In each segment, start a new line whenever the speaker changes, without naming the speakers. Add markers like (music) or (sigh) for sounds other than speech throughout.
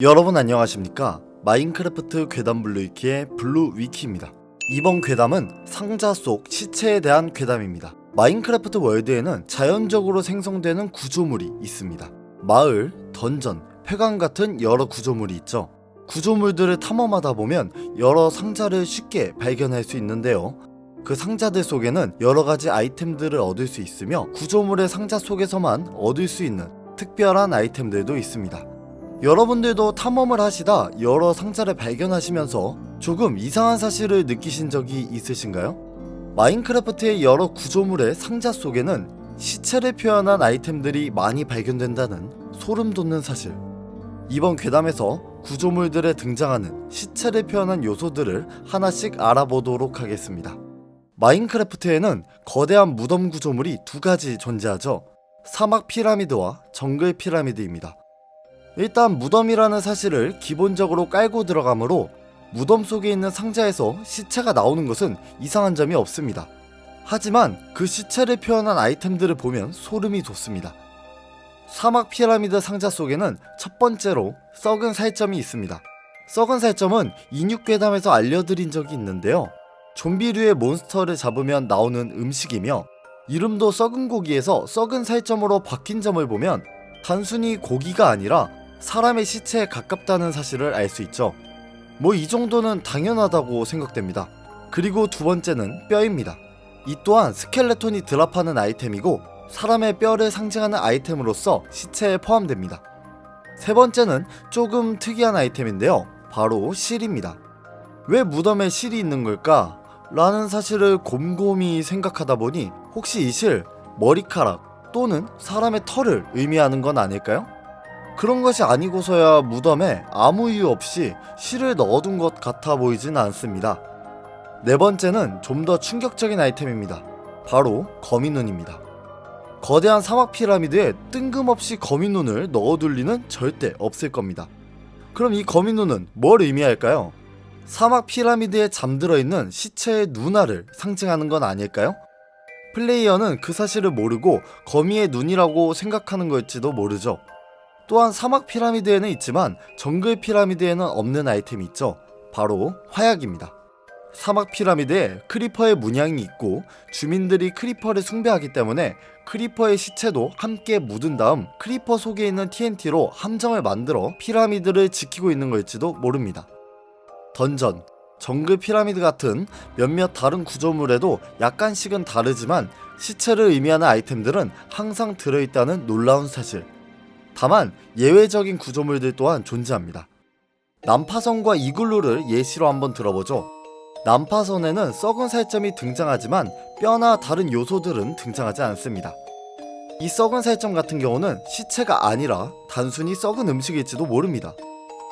여러분 안녕하십니까? 마인크래프트 괴담 블루위키의 블루위키입니다. 이번 괴담은 상자 속 시체에 대한 괴담입니다. 마인크래프트 월드에는 자연적으로 생성되는 구조물이 있습니다. 마을, 던전, 폐광 같은 여러 구조물이 있죠. 구조물들을 탐험하다 보면 여러 상자를 쉽게 발견할 수 있는데요. 그 상자들 속에는 여러 가지 아이템들을 얻을 수 있으며 구조물의 상자 속에서만 얻을 수 있는 특별한 아이템들도 있습니다. 여러분들도 탐험을 하시다 여러 상자를 발견하시면서 조금 이상한 사실을 느끼신 적이 있으신가요? 마인크래프트의 여러 구조물의 상자 속에는 시체를 표현한 아이템들이 많이 발견된다는 소름 돋는 사실. 이번 괴담에서 구조물들에 등장하는 시체를 표현한 요소들을 하나씩 알아보도록 하겠습니다. 마인크래프트에는 거대한 무덤 구조물이 두 가지 존재하죠. 사막 피라미드와 정글 피라미드입니다. 일단 무덤이라는 사실을 기본적으로 깔고 들어가므로 무덤 속에 있는 상자에서 시체가 나오는 것은 이상한 점이 없습니다. 하지만 그 시체를 표현한 아이템들을 보면 소름이 돋습니다. 사막 피라미드 상자 속에는 첫 번째로 썩은 살점이 있습니다. 썩은 살점은 인육괴담에서 알려드린 적이 있는데요. 좀비류의 몬스터를 잡으면 나오는 음식이며 이름도 썩은 고기에서 썩은 살점으로 바뀐 점을 보면 단순히 고기가 아니라 사람의 시체에 가깝다는 사실을 알 수 있죠. 뭐 이 정도는 당연하다고 생각됩니다. 그리고 두 번째는 뼈입니다. 이 또한 스켈레톤이 드랍하는 아이템이고 사람의 뼈를 상징하는 아이템으로서 시체에 포함됩니다. 세 번째는 조금 특이한 아이템인데요. 바로 실입니다. 왜 무덤에 실이 있는 걸까? 라는 사실을 곰곰이 생각하다 보니 혹시 이 실 머리카락 또는 사람의 털을 의미하는 건 아닐까요? 그런 것이 아니고서야 무덤에 아무 이유 없이 실을 넣어둔 것 같아 보이진 않습니다. 네 번째는 좀 더 충격적인 아이템입니다. 바로 거미눈입니다. 거대한 사막 피라미드에 뜬금없이 거미눈을 넣어둘 리는 절대 없을 겁니다. 그럼 이 거미눈은 뭘 의미할까요? 사막 피라미드에 잠들어 있는 시체의 누나를 상징하는 건 아닐까요? 플레이어는 그 사실을 모르고 거미의 눈이라고 생각하는 걸지도 모르죠. 또한 사막 피라미드에는 있지만 정글 피라미드에는 없는 아이템이 있죠. 바로 화약입니다. 사막 피라미드에 크리퍼의 문양이 있고 주민들이 크리퍼를 숭배하기 때문에 크리퍼의 시체도 함께 묻은 다음 크리퍼 속에 있는 TNT로 함정을 만들어 피라미드를 지키고 있는 걸지도 모릅니다. 던전, 정글 피라미드 같은 몇몇 다른 구조물에도 약간씩은 다르지만 시체를 의미하는 아이템들은 항상 들어있다는 놀라운 사실. 다만 예외적인 구조물들 또한 존재합니다. 난파선과 이글루를 예시로 한번 들어보죠. 난파선에는 썩은 살점이 등장하지만 뼈나 다른 요소들은 등장하지 않습니다. 이 썩은 살점 같은 경우는 시체가 아니라 단순히 썩은 음식일지도 모릅니다.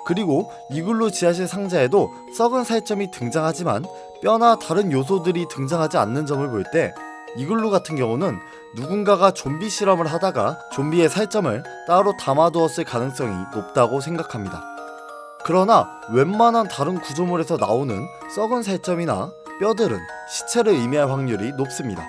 그리고 이글루 지하실 상자에도 썩은 살점이 등장하지만 뼈나 다른 요소들이 등장하지 않는 점을 볼때 이글루 같은 경우는 누군가가 좀비 실험을 하다가 좀비의 살점을 따로 담아두었을 가능성이 높다고 생각합니다. 그러나 웬만한 다른 구조물에서 나오는 썩은 살점이나 뼈들은 시체를 의미할 확률이 높습니다.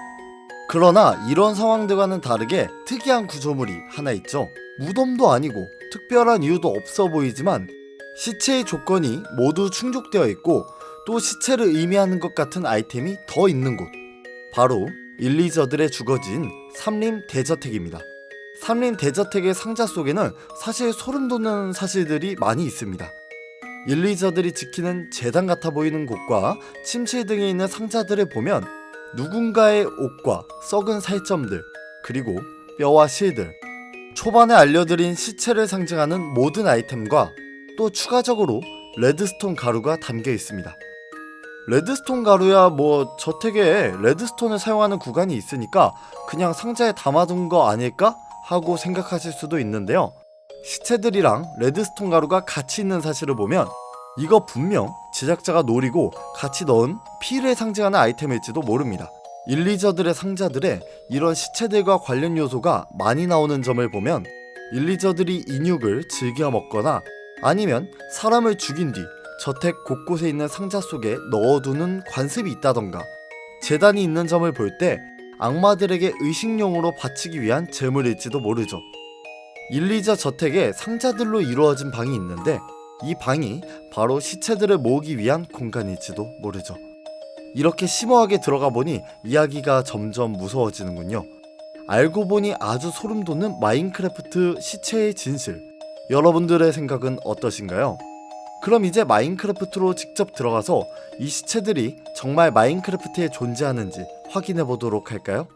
그러나 이런 상황들과는 다르게 특이한 구조물이 하나 있죠. 무덤도 아니고 특별한 이유도 없어 보이지만 시체의 조건이 모두 충족되어 있고 또 시체를 의미하는 것 같은 아이템이 더 있는 곳. 바로 일리저들의 주거지인 삼림 대저택입니다. 삼림 대저택의 상자 속에는 사실 소름 돋는 사실들이 많이 있습니다. 일리저들이 지키는 재단 같아 보이는 곳과 침실 등에 있는 상자들을 보면 누군가의 옷과 썩은 살점들, 그리고 뼈와 실들, 초반에 알려드린 시체를 상징하는 모든 아이템과 또 추가적으로 레드스톤 가루가 담겨 있습니다. 레드스톤 가루야 뭐 저택에 레드스톤을 사용하는 구간이 있으니까 그냥 상자에 담아둔 거 아닐까 하고 생각하실 수도 있는데요. 시체들이랑 레드스톤 가루가 같이 있는 사실을 보면 이거 분명 제작자가 노리고 같이 넣은 피를 상징하는 아이템일지도 모릅니다. 일리저들의 상자들에 이런 시체들과 관련 요소가 많이 나오는 점을 보면 일리저들이 인육을 즐겨 먹거나 아니면 사람을 죽인 뒤 저택 곳곳에 있는 상자 속에 넣어두는 관습이 있다던가 재단이 있는 점을 볼 때 악마들에게 의식용으로 바치기 위한 재물일지도 모르죠. 일리자 저택에 상자들로 이루어진 방이 있는데 이 방이 바로 시체들을 모으기 위한 공간일지도 모르죠. 이렇게 심오하게 들어가 보니 이야기가 점점 무서워지는군요. 알고 보니 아주 소름 돋는 마인크래프트 시체의 진실. 여러분들의 생각은 어떠신가요? 그럼 이제 마인크래프트로 직접 들어가서 이 시체들이 정말 마인크래프트에 존재하는지 확인해 보도록 할까요?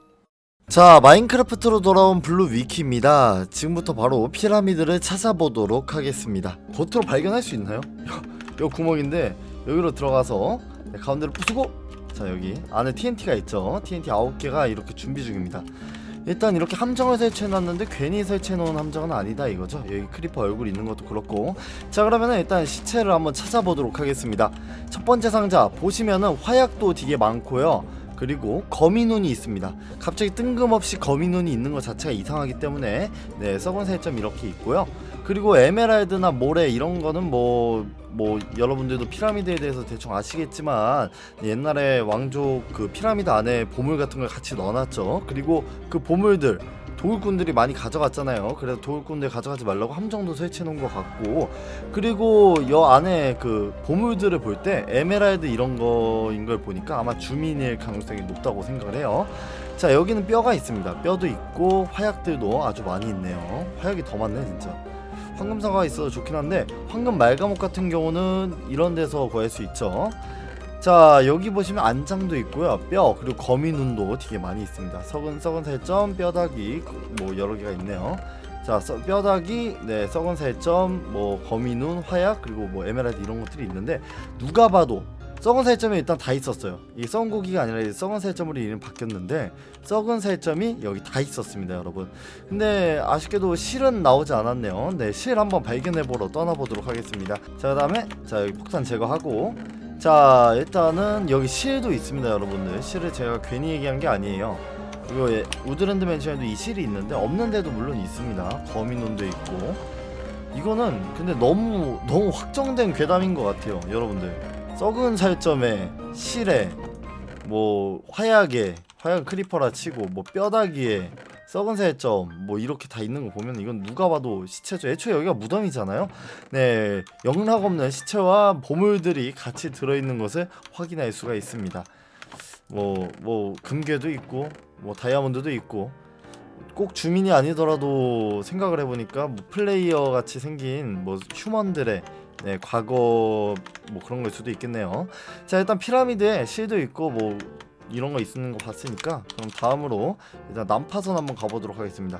자, 마인크래프트로 돌아온 블루 위키입니다. 지금부터 바로 피라미드를 찾아보도록 하겠습니다. 겉으로 발견할 수 있나요? (laughs) 요 구멍인데 여기로 들어가서 네, 가운데로 부수고 자 여기 안에 TNT가 있죠. TNT 9개가 이렇게 준비 중입니다. 일단 이렇게 함정을 설치해놨는데 괜히 설치해놓은 함정은 아니다 이거죠. 여기 크리퍼 얼굴 있는 것도 그렇고 자 그러면은 일단 시체를 한번 찾아보도록 하겠습니다. 첫 번째 상자 보시면은 화약도 되게 많고요. 그리고 거미눈이 있습니다. 갑자기 뜬금없이 거미눈이 있는 것 자체가 이상하기 때문에 네 썩은 살점 이렇게 있고요. 그리고 에메랄드나 모래 이런 거는 뭐뭐 여러분들도 피라미드에 대해서 대충 아시겠지만 옛날에 왕족 그 피라미드 안에 보물 같은 걸 같이 넣어놨죠. 그리고 그 보물들 도굴꾼들이 많이 가져갔잖아요. 그래서 도굴꾼들 가져가지 말라고 함정도 설치해 놓은 것 같고 그리고 여 안에 그 보물들을 볼 때 에메랄드 이런 거인 걸 보니까 아마 주민일 가능성이 높다고 생각을 해요. 자 여기는 뼈가 있습니다. 뼈도 있고 화약들도 아주 많이 있네요. 화약이 더 많네 진짜. 황금사가 있어도 좋긴 한데 황금 말가목 같은 경우는 이런 데서 구할 수 있죠. 자 여기 보시면 안장도 있고요. 뼈 그리고 거미눈도 되게 많이 있습니다. 썩은 썩은 살점 뼈다귀 그, 뭐 여러 개가 있네요. 자 써- 뼈다귀 네 썩은 살점 뭐 거미눈 화약 그리고 뭐 에메랄드 이런 것들이 있는데 누가 봐도 썩은 살점이 일단 다 있었어요. 이 썩은 고기가 아니라 썩은 살점으로 이름 바뀌었는데 썩은 살점이 여기 다 있었습니다 여러분. 근데 아쉽게도 실은 나오지 않았네요. 네 실 한번 발견해 보러 떠나보도록 하겠습니다. 자 그 다음에 자 여기 폭탄 제거하고. 자 일단은 여기 실도 있습니다 여러분들. 실을 제가 괜히 얘기한 게 아니에요. 이거 예, 우드랜드 맨션에도 이 실이 있는데 없는 데도 물론 있습니다. 거미눈도 있고. 이거는 근데 너무 너무 확정된 괴담인 것 같아요 여러분들 썩은 살점에 실에 뭐 화약에 화약 크리퍼라 치고 뭐 뼈다귀에 썩은 살점 뭐 이렇게 다 있는 거 보면 이건 누가 봐도 시체죠 애초에 여기가 무덤이잖아요 네, 영락 없는 시체와 보물들이 같이 들어 있는 것을 확인할 수가 있습니다. 뭐, 뭐 금괴도 있고, 뭐 다이아몬드도 있고, 꼭 주민이 아니더라도 생각을 해보니까 뭐 플레이어 같이 생긴 뭐 휴먼들의 네, 과거 뭐 그런 걸 수도 있겠네요. 자, 일단 피라미드에 실도 있고 뭐 이런 거 있는 거 봤으니까 그럼 다음으로 일단 난파선 한번 가보도록 하겠습니다.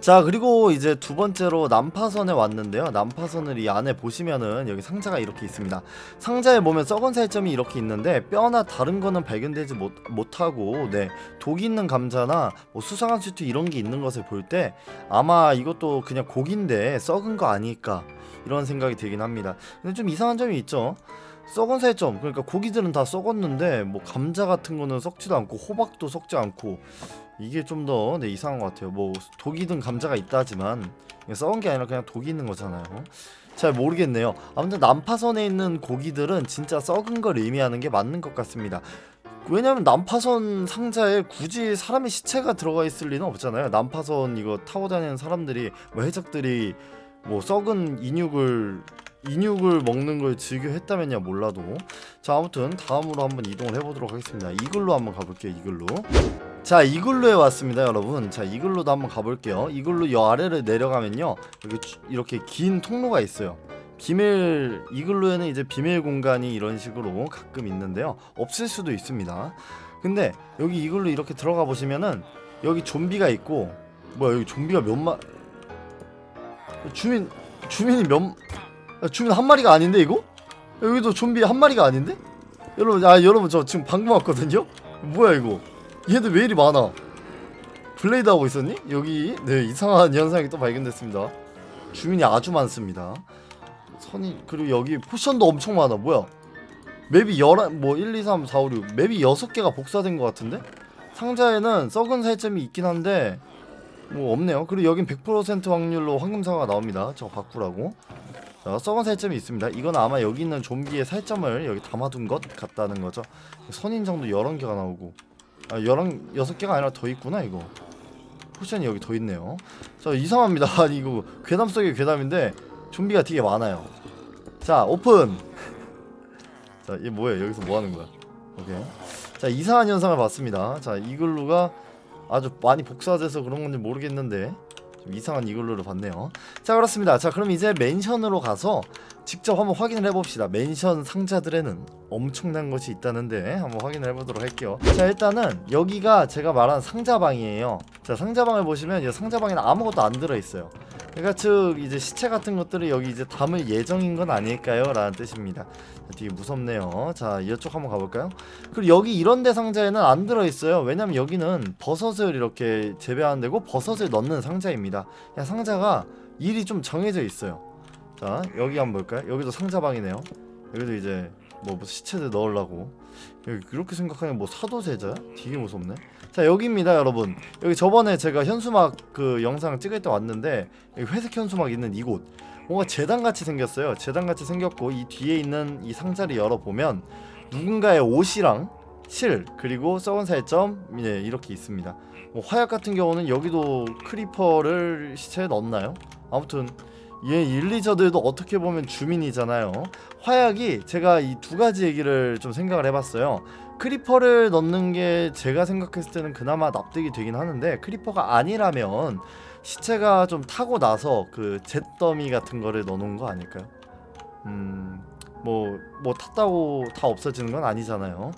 자 그리고 이제 두 번째로 난파선에 왔는데요 난파선을 이 안에 보시면은 여기 상자가 이렇게 있습니다 상자에 보면 썩은 살점이 이렇게 있는데 뼈나 다른 거는 발견되지 못, 못하고 네독 있는 감자나 뭐 수상한 수트 이런 게 있는 것을 볼 때 아마 이것도 그냥 고기인데 썩은 거 아닐까 이런 생각이 들긴 합니다 근데 좀 이상한 점이 있죠 썩은 살점 그러니까 고기들은 다 썩었는데 뭐 감자 같은 거는 썩지도 않고 호박도 썩지 않고 이게 좀더 네, 이상한 것 같아요. 뭐 독이 든 감자가 있다지만 그냥 썩은 게 아니라 그냥 독이 있는 거잖아요. 잘 모르겠네요. 아무튼 난파선에 있는 고기들은 진짜 썩은 걸 의미하는 게 맞는 것 같습니다. 왜냐면 난파선 상자에 굳이 사람의 시체가 들어가 있을 리는 없잖아요. 난파선 이거 타고 다니는 사람들이 뭐 해적들이 뭐 썩은 인육을 인육을 먹는 걸 즐겨 했다면야 몰라도 자 아무튼 다음으로 한번 이동을 해보도록 하겠습니다. 이글로 한번 가볼게요. 이글로. 자 이글루에 왔습니다 여러분 자 이글루도 한번 가볼게요 이글루 여 아래를 내려가면요 여기 주- 이렇게 긴 통로가 있어요 비밀 이글루에는 이제 비밀 공간이 이런 식으로 가끔 있는데요 없을 수도 있습니다 근데 여기 이글루 이렇게 들어가 보시면은 여기 좀비가 있고 뭐야 여기 좀비가 몇마 주민 주민이 몇 야, 주민 한 마리가 아닌데 이거 여기도 좀비 한 마리가 아닌데 여러분 아 여러분 저 지금 방금 왔거든요 뭐야 이거 얘들 왜 이리 많아? 블레이드 하고 있었니? 여기 네 이상한 현상이 또 발견됐습니다. 주민이 아주 많습니다. 선이 그리고 여기 포션도 엄청 많아. 뭐야? 맵이 열한 뭐 1, 2, 3, 4, 5, 6 맵이 6개가 복사된 것 같은데? 상자에는 썩은 살점이 있긴 한데 뭐 없네요. 그리고 여긴 100% 확률로 황금사가 나옵니다. 저거 바꾸라고. 자, 썩은 살점이 있습니다. 이건 아마 여기 있는 좀비의 살점을 여기 담아둔 것 같다는 거죠. 선인장도 11개가 나오고 아 열한 여섯 개가 아니라 더 있구나 이거 포션이 여기 더 있네요 자 이상합니다 (laughs) 아니 이거 괴담 속의 괴담인데 좀비가 되게 많아요 자 오픈 (laughs) 자 얘 뭐야 여기서 뭐 하는 거야 오케이 자 이상한 현상을 봤습니다 자 이글루가 아주 많이 복사돼서 그런 건지 모르겠는데 좀 이상한 이글루를 봤네요. 자 그렇습니다. 자 그럼 이제 맨션으로 가서 직접 한번 확인을 해봅시다. 맨션 상자들에는 엄청난 것이 있다는데 한번 확인을 해보도록 할게요. 자 일단은 여기가 제가 말한 상자방이에요. 자 상자방을 보시면 이 상자방에는 아무것도 안 들어있어요 그러니까 즉 이제 시체 같은 것들을 여기 이제 담을 예정인 건 아닐까요? 라는 뜻입니다 자, 되게 무섭네요 자 이쪽 한번 가볼까요? 그리고 여기 이런 데 상자에는 안 들어있어요 왜냐면 여기는 버섯을 이렇게 재배하는 데고 버섯을 넣는 상자입니다 그냥 상자가 일이 좀 정해져 있어요 자 여기 한번 볼까요? 여기도 상자방이네요 여기도 이제 뭐 무슨 시체들 넣으려고. 그렇게 생각하면 뭐 사도세자야? 되게 무섭네. 자 여기입니다 여러분. 여기 저번에 제가 현수막 그 영상 찍을 때 왔는데 회색 현수막 있는 이곳. 뭔가 재단같이 생겼어요. 재단같이 생겼고 이 뒤에 있는 이 상자를 열어보면 누군가의 옷이랑 실 그리고 썩은 살점 예, 이렇게 있습니다. 뭐 화약 같은 경우는 여기도 크리퍼를 시체에 넣었나요? 아무튼 얘 일리저들도 어떻게 보면 주민이잖아요. 화약이 제가 이 두 가지 얘기를 좀 생각을 해봤어요. 크리퍼를 넣는 게 제가 생각했을 때는 그나마 납득이 되긴 하는데 크리퍼가 아니라면 시체가 좀 타고 나서 그 잿더미 같은 거를 넣어놓은 거 아닐까요? 음, 뭐, 뭐 탔다고 다 없어지는 건 아니잖아요.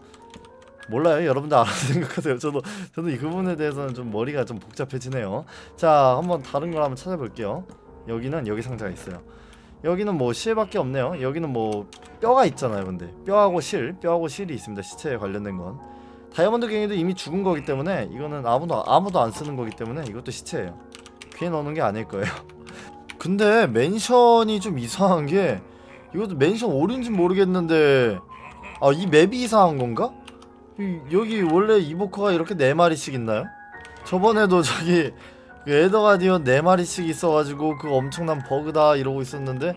몰라요. 여러분들 알아서 (laughs) 생각하세요. 저도 저도 이 부분에 대해서는 좀 머리가 좀 복잡해지네요. 자, 한번 다른 걸 한번 찾아볼게요. 여기는 여기 상자가 있어요. 여기는 뭐 실밖에 없네요. 여기는 뭐 뼈가 있잖아요. 근데 뼈하고 실, 뼈하고 실이 있습니다. 시체에 관련된 건. 다이아몬드 갱이도 이미 죽은 거기 때문에 이거는 아무도 아무도 안 쓰는 거기 때문에 이것도 시체예요. 귀에 넣는 게 아닐 거예요. (laughs) 근데 맨션이 좀 이상한 게 이것도 맨션 오른지 모르겠는데 아 이 맵이 이상한 건가? 이- 여기 원래 이보커가 이렇게 네 마리씩 있나요? 저번에도 저기 그 에더가디언 네 마리씩 있어가지고 그 엄청난 버그다 이러고 있었는데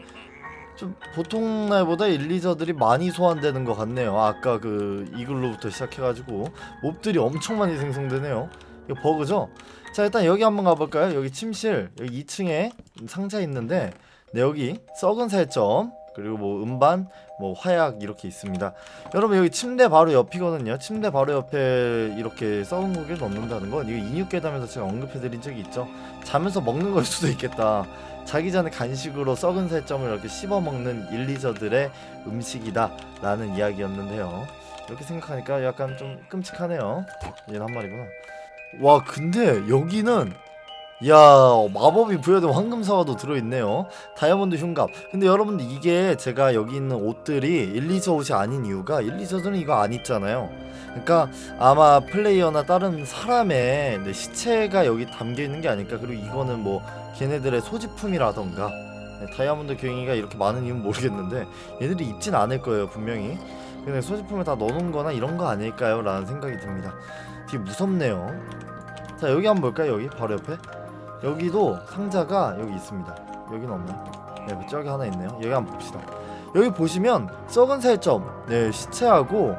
좀 보통 날보다 일리저들이 많이 소환되는 것 같네요. 아까 그 이글루부터 시작해가지고 몹들이 엄청 많이 생성되네요. 이거 버그죠? 자 일단 여기 한번 가볼까요? 여기 침실 여기 2층에 상자 있는데 네 여기 썩은 살점 그리고 뭐 음반 뭐 화약 이렇게 있습니다. 여러분 여기 침대 바로 옆이거든요. 침대 바로 옆에 이렇게 썩은 고기를 넣는다는 건 이거 인육괴담에서 제가 언급해드린 적이 있죠. 자면서 먹는 걸 수도 있겠다. 자기 전에 간식으로 썩은 살점을 이렇게 씹어 먹는 일리저들의 음식이다라는 이야기였는데요. 이렇게 생각하니까 약간 좀 끔찍하네요. 얘는 한 마리구나. 와 근데 여기는 야 마법이 부여된 황금사과도 들어있네요. 다이아몬드 흉갑. 근데 여러분들 이게 제가 여기 있는 옷들이 일리저 옷이 아닌 이유가 일리저들은 이거 안 입잖아요. 그러니까 아마 플레이어나 다른 사람의 네, 시체가 여기 담겨 있는 게 아닐까. 그리고 이거는 뭐 걔네들의 소지품이라던가. 네, 다이아몬드 갱이가 이렇게 많은 이유는 모르겠는데 얘들이 입진 않을 거예요 분명히. 근데 소지품을 다 넣어놓은 거나 이런 거 아닐까요? 라는 생각이 듭니다. 되게 무섭네요. 자 여기 한번 볼까요? 여기? 바로 옆에 여기도 상자가 여기 있습니다. 여기는 없나요? 네뭐 저기 하나 있네요. 여기 한번 봅시다. 여기 보시면 썩은 살점 네 시체하고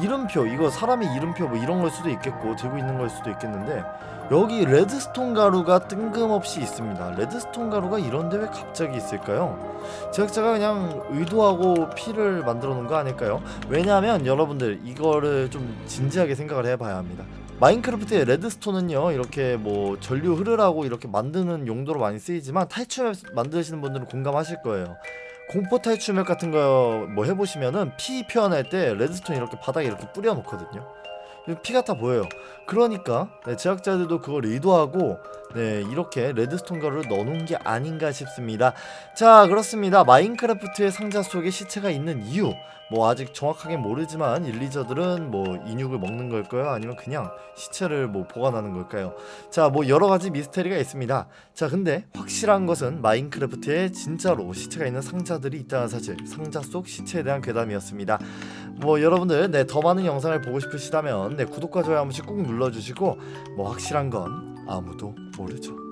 이름표 이거 사람의 이름표 뭐 이런 걸 수도 있겠고 들고 있는 걸 수도 있겠는데 여기 레드스톤 가루가 뜬금없이 있습니다 레드스톤 가루가 이런데 왜 갑자기 있을까요? 제작자가 그냥 의도하고 피를 만들어 놓은 거 아닐까요? 왜냐하면 여러분들 이거를 좀 진지하게 생각을 해봐야 합니다. 마인크래프트의 레드스톤은요 이렇게 뭐 전류 흐르라고 이렇게 만드는 용도로 많이 쓰이지만 탈출 맵 만드시는 분들은 공감하실 거예요. 공포 탈출맵 같은 거 뭐 해보시면은 피 표현할 때 레드스톤 이렇게 바닥에 이렇게 뿌려놓거든요. 이거 피 같아 보여요. 그러니까 네, 제작자들도 그걸 의도하고 네 이렇게 레드스톤 가루를 넣어놓은 게 아닌가 싶습니다. 자 그렇습니다. 마인크래프트의 상자 속에 시체가 있는 이유. 뭐 아직 정확하게 모르지만 일리저들은 뭐 인육을 먹는 걸까요? 아니면 그냥 시체를 뭐 보관하는 걸까요? 자 뭐 여러 가지 미스테리가 있습니다. 자 근데 확실한 것은 마인크래프트에 진짜로 시체가 있는 상자들이 있다는 사실. 상자 속 시체에 대한 괴담이었습니다 뭐 여러분들 네 더 많은 영상을 보고 싶으시다면 네 구독과 좋아요 한 번씩 꾹 눌러주시고 뭐 확실한 건 아무도 모르죠